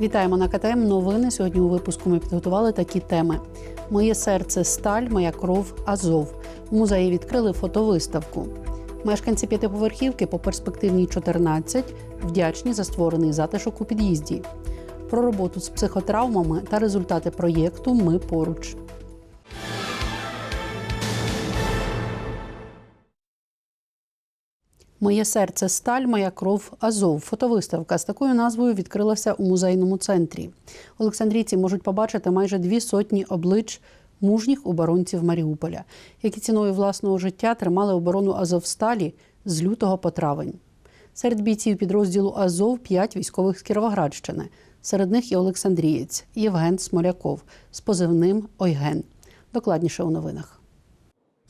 Вітаємо на КТМ. Новини сьогодні у випуску ми підготували такі теми: Моє серце сталь, моя кров Азов. В музеї відкрили фотовиставку. Мешканці п'ятиповерхівки по перспективній 14 вдячні за створений затишок у під'їзді. Про роботу з психотравмами та результати проєкту Ми поруч. Моє серце сталь, моя кров Азов. Фотовиставка з такою назвою відкрилася у музейному центрі. Олександрійці можуть побачити майже дві сотні облич мужніх оборонців Маріуполя, які ціною власного життя тримали оборону Азовсталі з лютого по травень. Серед бійців підрозділу Азов п'ять військових з Кіровоградщини. Серед них і Олександрієць Євген Смоляков з позивним Ойген. Докладніше у новинах.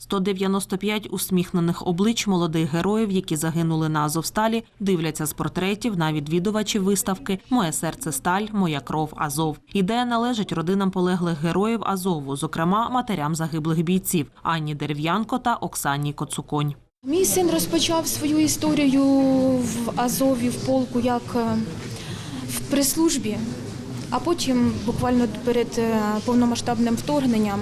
195 усміхнених облич молодих героїв, які загинули на Азовсталі, дивляться з портретів на відвідувачів виставки Моє серце сталь, моя кров Азов. Ідея належить родинам полеглих героїв Азову, зокрема матерям загиблих бійців Анні Дерев'янко та Оксані Коцуконь. Мій син розпочав свою історію в Азові в полку як е, в прислужбі, а потім, буквально перед е, повномасштабним вторгненням,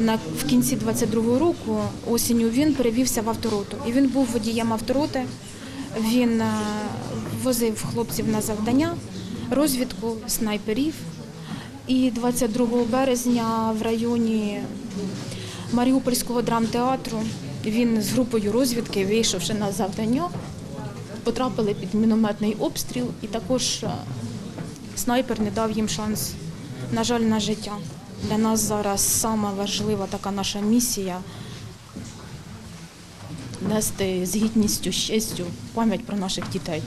на в кінці 22-го року осінню він перевівся в автороту. І він був водієм автороти. Він е, возив хлопців на завдання, розвідку снайперів. І 22 березня в районі Маріупольського драмтеатру він з групою розвідки, вийшовши на завдання, потрапили під мінометний обстріл, і також е, снайпер не дав їм шанс, на жаль, на життя. Для нас зараз сама важлива така наша місія нести з гідністю, з честю пам'ять про наших дітей.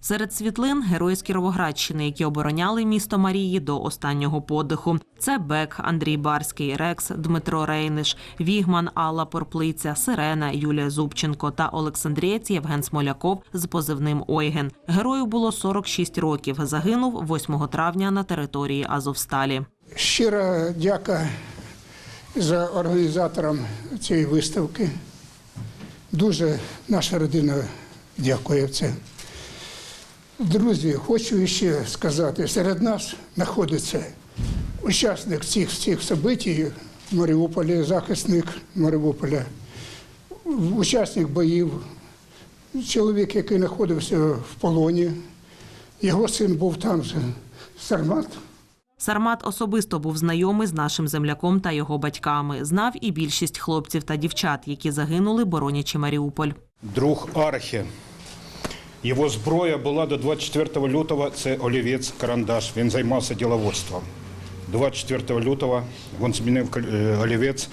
Серед світлин герої з Кіровоградщини, які обороняли місто Марії до останнього подиху. Це Бек, Андрій Барський, Рекс, Дмитро Рейниш, Вігман, Алла Порплиця, Сирена, Юлія Зубченко та Олександрієць Євген Смоляков з позивним Ойген. Герою було 46 років. Загинув 8 травня на території Азовсталі. Щира дяка за організаторам цієї виставки. Дуже наша родина дякує в це. Друзі, хочу ще сказати, серед нас знаходиться учасник цих всіх событий в Маріуполі, захисник Маріуполя, учасник боїв, чоловік, який знаходився в полоні. Його син був там, Сармат. Сармат особисто був знайомий з нашим земляком та його батьками. Знав і більшість хлопців та дівчат, які загинули, боронячи Маріуполь. друг Архі. Його зброя була до 24 лютого це олівець, карандаш. Він займався діловодством. 24 лютого він змінив е, олівець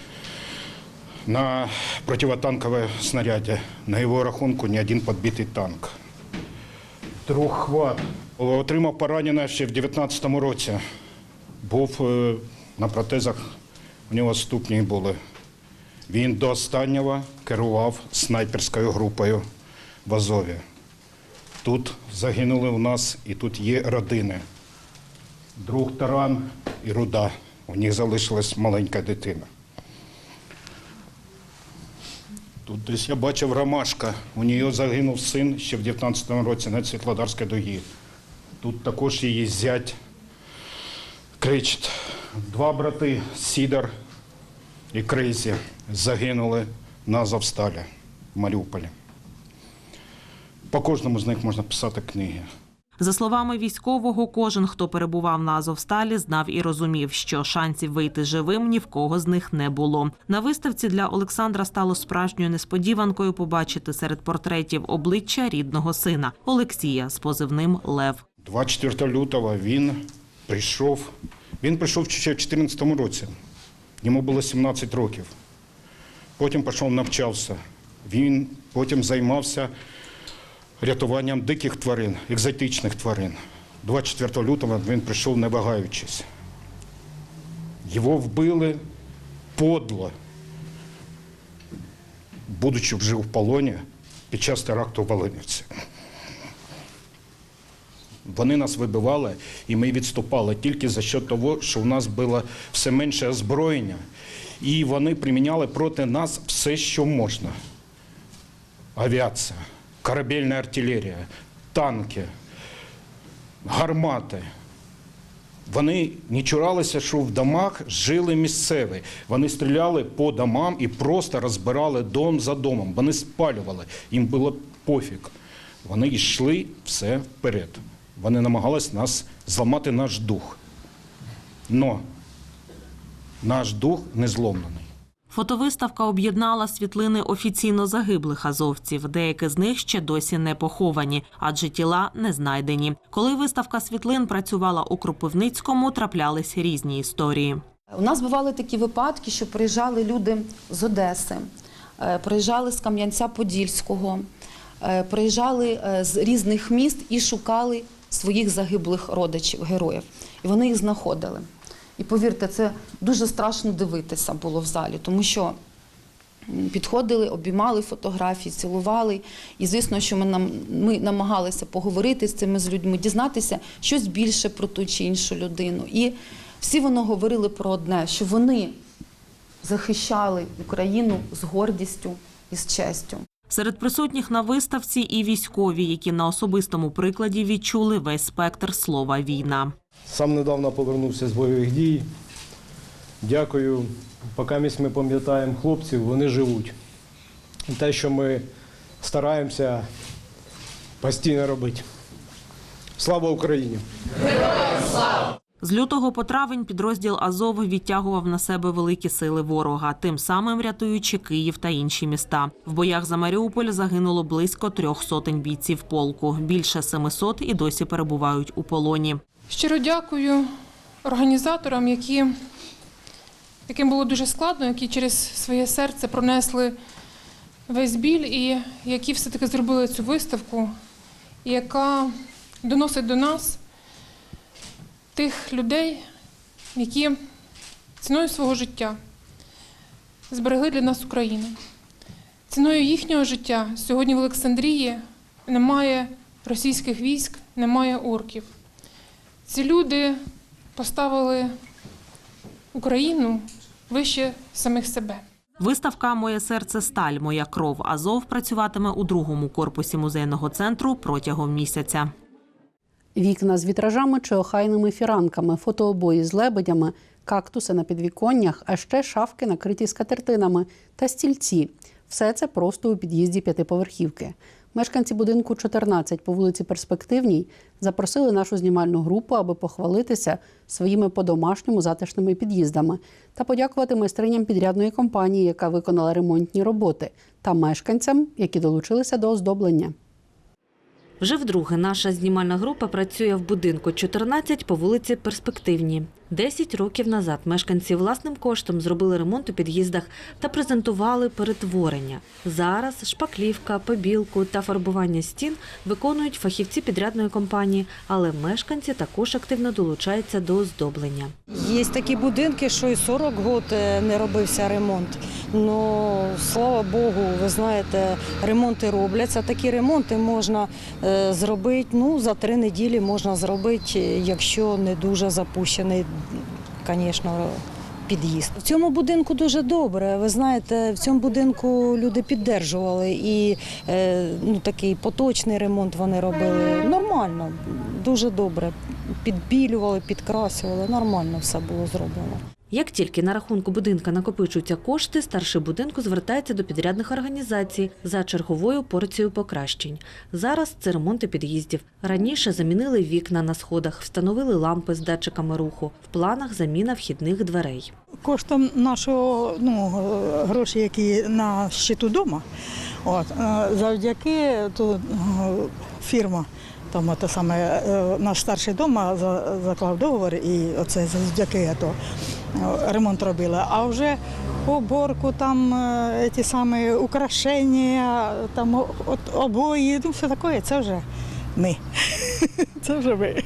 на противотанкове снаряді. На його рахунку ні один підбитий танк. Друг Хват отримав поранення ще в 19-му році. Був е, на протезах, у нього ступні були. Він до останнього керував снайперською групою в Азові. Тут загинули у нас і тут є родини. Друг Таран і Руда. У них залишилась маленька дитина. Тут десь я бачив Ромашка. У нього загинув син ще в 19-му році на Світлодарській дугі. Тут також її зять кричить. Два брати Сідор і Крейзі загинули на Азовсталі в Маріуполі. По кожному з них можна писати книги. За словами військового, кожен, хто перебував на Азовсталі, знав і розумів, що шансів вийти живим ні в кого з них не було. На виставці для Олександра стало справжньою несподіванкою побачити серед портретів обличчя рідного сина Олексія з позивним Лев. 24 лютого він прийшов. Він прийшов ще в 2014 році. Йому було 17 років. Потім пішов навчався. Він потім займався рятуванням диких тварин, екзотичних тварин. 24 лютого він прийшов не вагаючись. Його вбили подло, будучи вже в полоні під час теракту в Волинівці. Вони нас вибивали, і ми відступали тільки за що того, що у нас було все менше озброєння, і вони приміняли проти нас все, що можна. Авіація, корабельна артилерія, танки, гармати. Вони не чуралися, що в домах жили місцеві. Вони стріляли по домам і просто розбирали дом за домом. Вони спалювали. Їм було пофіг. Вони йшли все вперед. Вони намагались нас зламати наш дух. Но наш дух не зломлений. Фотовиставка об'єднала світлини офіційно загиблих азовців. Деякі з них ще досі не поховані, адже тіла не знайдені. Коли виставка світлин працювала у Кропивницькому, траплялись різні історії. У нас бували такі випадки, що приїжджали люди з Одеси, е, приїжджали з Кам'янця-Подільського, е, приїжджали е, з різних міст і шукали своїх загиблих родичів, героїв. І вони їх знаходили. І повірте, це дуже страшно дивитися було в залі, тому що підходили, обіймали фотографії, цілували. І звісно, що ми, нам, ми намагалися поговорити з цими з людьми, дізнатися щось більше про ту чи іншу людину. І всі вони говорили про одне, що вони захищали Україну з гордістю і з честю. Серед присутніх на виставці і військові, які на особистому прикладі відчули весь спектр слова війна. Сам недавно повернувся з бойових дій. Дякую. Поки ми пам'ятаємо хлопців, вони живуть. І те, що ми стараємося постійно робити. Слава Україні! З лютого по травень підрозділ Азов відтягував на себе великі сили ворога, тим самим рятуючи Київ та інші міста. В боях за Маріуполь загинуло близько трьох сотень бійців полку. Більше 700 і досі перебувають у полоні. Щиро дякую організаторам, які, яким було дуже складно, які через своє серце пронесли весь біль і які все-таки зробили цю виставку, яка доносить до нас тих людей, які ціною свого життя зберегли для нас Україну. Ціною їхнього життя сьогодні в Олександрії немає російських військ, немає орків. Ці люди поставили Україну вище самих себе. Виставка Моє серце сталь, моя кров Азов працюватиме у другому корпусі музейного центру протягом місяця. Вікна з вітражами чи охайними фіранками, фотообої з лебедями, кактуси на підвіконнях, а ще шафки, накриті скатертинами та стільці. Все це просто у під'їзді п'ятиповерхівки. Мешканці будинку 14 по вулиці Перспективній запросили нашу знімальну групу, аби похвалитися своїми по-домашньому затишними під'їздами та подякувати майстриням підрядної компанії, яка виконала ремонтні роботи, та мешканцям, які долучилися до оздоблення. Вже вдруге наша знімальна група працює в будинку 14 по вулиці Перспективній. Десять років назад мешканці власним коштом зробили ремонт у під'їздах та презентували перетворення. Зараз шпаклівка, побілку та фарбування стін виконують фахівці підрядної компанії, але мешканці також активно долучаються до оздоблення. Є такі будинки, що і 40 років не робився ремонт. Ну, слава Богу, ви знаєте, ремонти робляться. Такі ремонти можна е, зробити, ну, за три неділі можна зробити, якщо не дуже запущений, звісно, під'їзд. В цьому будинку дуже добре. Ви знаєте, в цьому будинку люди піддержували і е, ну, такий поточний ремонт вони робили. Нормально, дуже добре. Підбілювали, підкрасювали, нормально все було зроблено. Як тільки на рахунку будинка накопичуються кошти, старший будинку звертається до підрядних організацій за черговою порцією покращень. Зараз це ремонти під'їздів. Раніше замінили вікна на сходах, встановили лампи з датчиками руху. В планах заміна вхідних дверей. коштом нашого ну, гроші, які на щиту вдома. От, е, завдяки то, е, фірма, там те саме, е, наш старший дома за- заклав договор і оце завдяки то, е, ремонт робили. А вже оборку, там е, ті самі украшення, там обої, ну все таке, це вже ми. Це вже ми.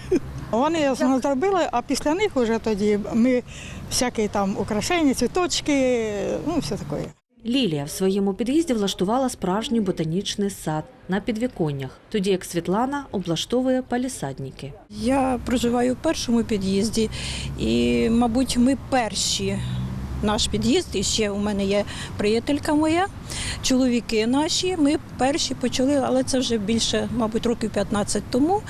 Вони зробили, а після них вже тоді ми всякі там украшення, цвіточки, ну все таке. Лілія в своєму під'їзді влаштувала справжній ботанічний сад на підвіконнях, тоді як Світлана облаштовує палісадники. Я проживаю в першому під'їзді, і, мабуть, ми перші наш під'їзд, і ще у мене є приятелька моя, чоловіки наші. Ми перші почали, але це вже більше, мабуть, років 15 тому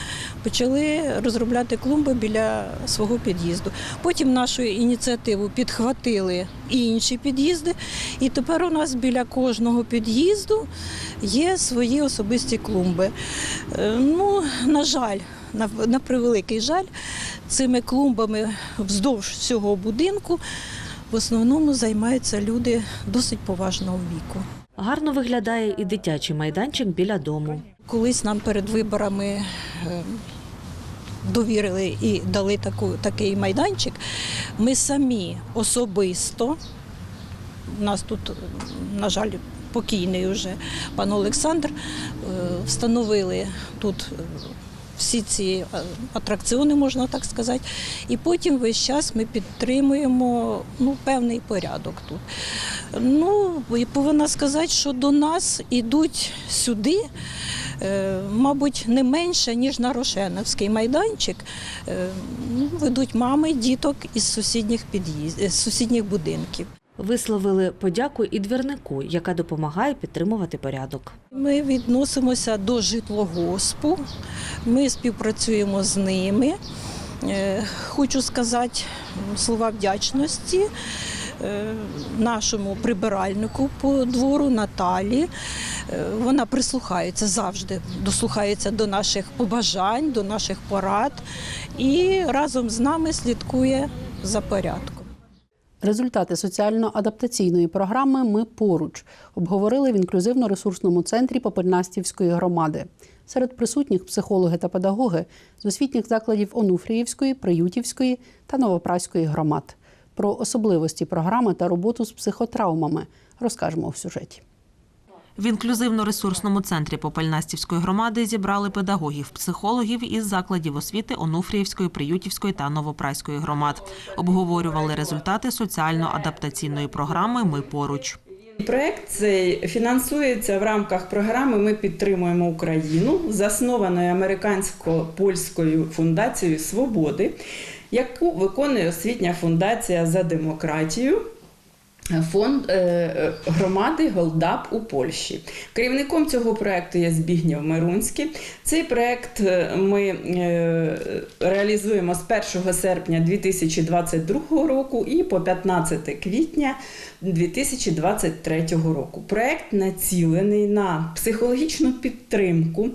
почали розробляти клумби біля свого під'їзду. Потім нашу ініціативу підхватили і інші під'їзди. І тепер у нас біля кожного під'їзду є свої особисті клумби. Е, Ну, на жаль, на, превеликий жаль, цими клумбами вздовж всього будинку в основному займаються люди досить поважного віку. Гарно виглядає і дитячий майданчик біля дому. Колись нам перед виборами е, довірили і дали таку, такий майданчик. Ми самі особисто, у нас тут, на жаль, покійний вже пан Олександр, е, встановили тут всі ці е, атракціони, можна так сказати. І потім весь час ми підтримуємо ну, певний порядок тут. Ну, і повинна сказати, що до нас ідуть сюди, е, мабуть, не менше, ніж на Рошеновський майданчик. Е, ну, Ведуть мами діток із сусідніх під'їзд, з сусідніх будинків. Висловили подяку і двірнику, яка допомагає підтримувати порядок. Ми відносимося до житлогоспу, ми співпрацюємо з ними. Е, Хочу сказати слова вдячності е, нашому прибиральнику по двору Наталі. Е, Вона прислухається завжди, дослухається до наших побажань, до наших порад і разом з нами слідкує за порядком. Результати соціально-адаптаційної програми Ми поруч обговорили в інклюзивно-ресурсному центрі Попельнастівської громади. Серед присутніх психологи та педагоги з освітніх закладів Онуфріївської, Приютівської та Новопраської громад. Про особливості програми та роботу з психотравмами розкажемо в сюжеті. В інклюзивно-ресурсному центрі Попельнастівської громади зібрали педагогів, психологів із закладів освіти Онуфріївської, Приютівської та Новопраської громад. Обговорювали результати соціально-адаптаційної програми Ми поруч. Проект цей фінансується в рамках програми Ми підтримуємо Україну, заснованої американсько-польською фундацією Свободи, яку виконує освітня фундація за демократію. Фонд е, е, громади Голдап у Польщі. Керівником цього проекту є Збігнєв Мирунський. Цей проект е, ми реалізуємо з 1 серпня 2022 року і по 15 квітня 2023 року. Проект націлений на психологічну підтримку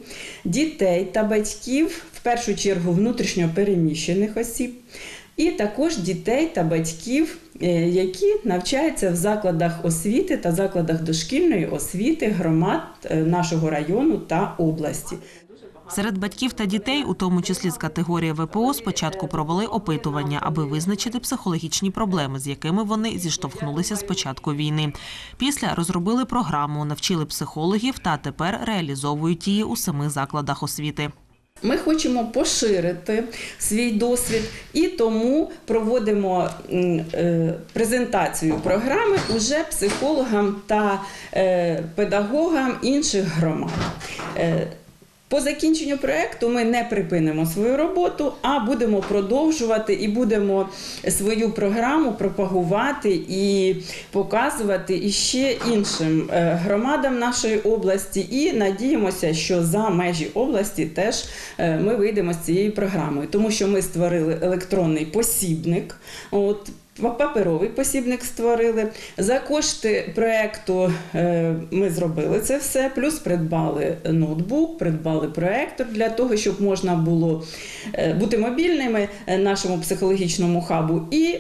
дітей та батьків, в першу чергу внутрішньо переміщених осіб. І також дітей та батьків, які навчаються в закладах освіти та закладах дошкільної освіти громад е, нашого району та області. Серед батьків та дітей, у тому числі з категорії ВПО, спочатку провели опитування, аби визначити психологічні проблеми, з якими вони зіштовхнулися з початку війни. Після розробили програму, навчили психологів та тепер реалізовують її у семи закладах освіти. Ми хочемо поширити свій досвід і тому проводимо е, презентацію програми уже психологам та е, педагогам інших громад. По закінченню проекту ми не припинимо свою роботу, а будемо продовжувати і будемо свою програму пропагувати і показувати іще іншим е, громадам нашої області. І надіємося, що за межі області теж е, ми вийдемо з цією програмою, тому що ми створили електронний посібник. От Паперовий посібник створили. За кошти проекту е, ми зробили це все, плюс придбали ноутбук, придбали проектор для того, щоб можна було е, бути мобільними е, нашому психологічному хабу і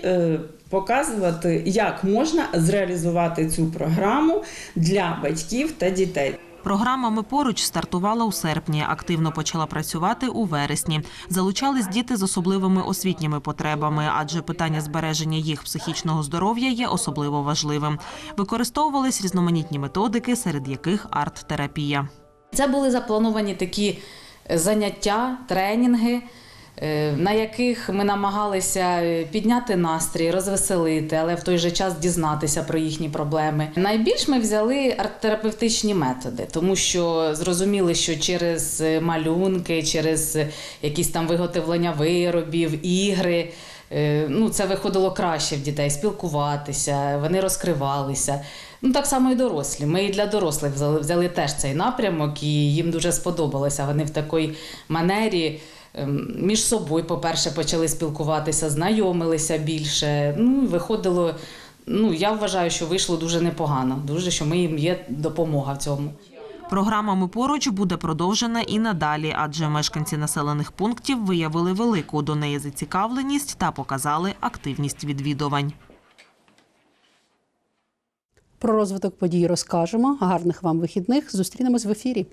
показувати, як можна зреалізувати цю програму для батьків та дітей. Програма Ми поруч стартувала у серпні. Активно почала працювати у вересні. Залучались діти з особливими освітніми потребами, адже питання збереження їх психічного здоров'я є особливо важливим. Використовувались різноманітні методики, серед яких арт-терапія. Це були заплановані такі е, заняття, тренінги, на яких ми намагалися е, підняти настрій, розвеселити, але в той же час дізнатися про їхні проблеми. Найбільш ми взяли арт-терапевтичні методи, тому що зрозуміли, що через е, малюнки, через е, якісь там виготовлення виробів, ігри. Е, Ну, це виходило краще в дітей спілкуватися, вони розкривалися. Ну так само і дорослі. Ми і для дорослих взяли, взяли теж цей напрямок, і їм дуже сподобалося. Вони в такій манері між собою, по-перше, почали спілкуватися, знайомилися більше. Ну, виходило. Ну, я вважаю, що вийшло дуже непогано. Дуже що ми їм є допомога в цьому. Програма «Ми поруч» буде продовжена і надалі, адже мешканці населених пунктів виявили велику до неї зацікавленість та показали активність відвідувань. Про розвиток подій розкажемо. Гарних вам вихідних. Зустрінемось в ефірі.